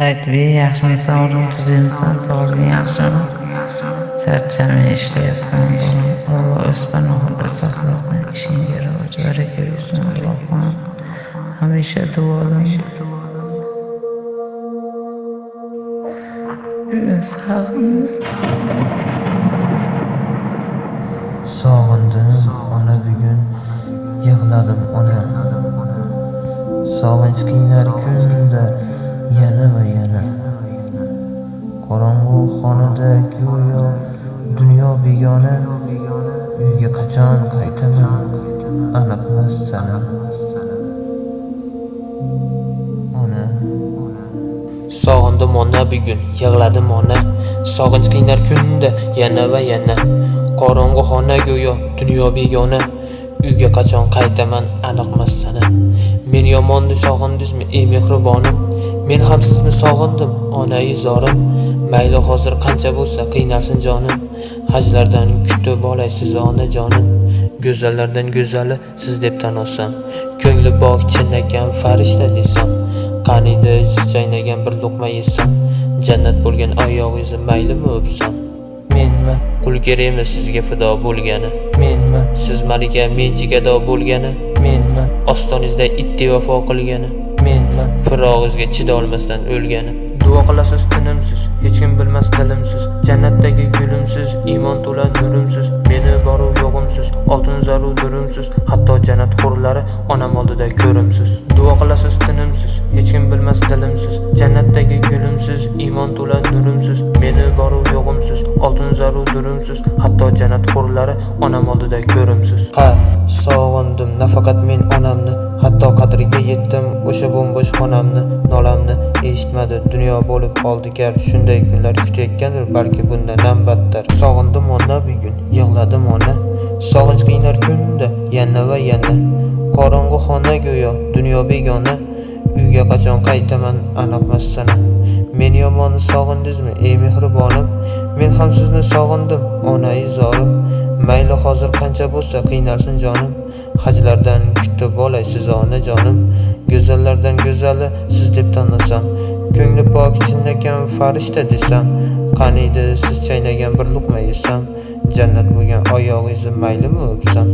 Aytib yaxshimisan o'g'lim tuzukmisan sog'lig'ing yaxshimi charchamay ishlayapsan alloh o'z panohida saqlasin ishingga rivoj baraka bersin allohim hamisha bugun sog'indim ona bugun yig'ladim ona Sog'inch qiynar kunda yana va yana. Qorong'u xonada go'yo dunyo begona. Uyga qachon qaytaman aniqmas sana Ona. Sog'indim ona bugun, yig'ladim ona. Sog'inch qiynar kunda yana va yana. Qorong'u xona go'yo dunyo begona. Uyga qachon qaytaman aniqmas sana Men yomonni sog'indizmi ey mehribonim Men ham sizni sog'indim onai zorim. Mayli hozir qancha bo'lsa qiynalsin jonim. Hajlardan kutib olay siz onajonim Go'zallardan go'zali siz deb tan olsam Ko'ngli pok chinakam farishta desam. Qaniydi siz chaynagan bir luqma yesam. Jannat bo'lgan oyog'ingizni maylimi o'psam? Menman Qul kerakmi sizga fido bo'lgani? Menman Siz malika men jigado bo'lgani? Menman Ostoningizda itdek vafo qilgani menman firog'izga chidolmasdan o'lganim. Duo qilasiz tinimsiz, hech kim bilmas dilimsiz. Jannatdagi gulimsiz, iymon to'la nurimsiz. Meni boru yo'g'imsiz, oltin zaru durimsiz. Hatto jannat hurlari onam oldida ko'rimsiz. Duo qilasiz tinimsiz, hech kim bilmas dilimsiz. Jannatdagi gulimsiz, iymon to'la nurimsiz. Meni boru yo'g'imsiz, oltin zaru durimsiz. Hatto jannat hurlari onam oldida ko'rimsiz. Ha, sog'indim nafaqat men onamni Hatto qadriga yetdim o'sha bo'mbo'sh xonamni Nolamni eshitmadi. Dunyo bo'lib qoldi gar Shunday kunlar kutayotgandir balki bundan ham battar Sog'indim ona bugun, yig'ladim ona. Sog'inch qiynar kunda, yana va yana. Qorong'u xona go'yo, dunyo begona. Uyga qachon qaytaman aniqmas sana. Men yomonni sog'indingizmi ey mehribonim Men ham sizni sog'indim onai zorim. Mayli hozir qancha bo'lsa qiynalsin jonim. Hajlardan kutib olay sizoni jonim. Go'zallardan go'zali siz deb tanlasam. Ko'ngli pok chinakam farishta desam. Qaniydi siz chaynagan bir luqma yesam. Jannat bo'lgan oyog'ingizni maylimi o'psam?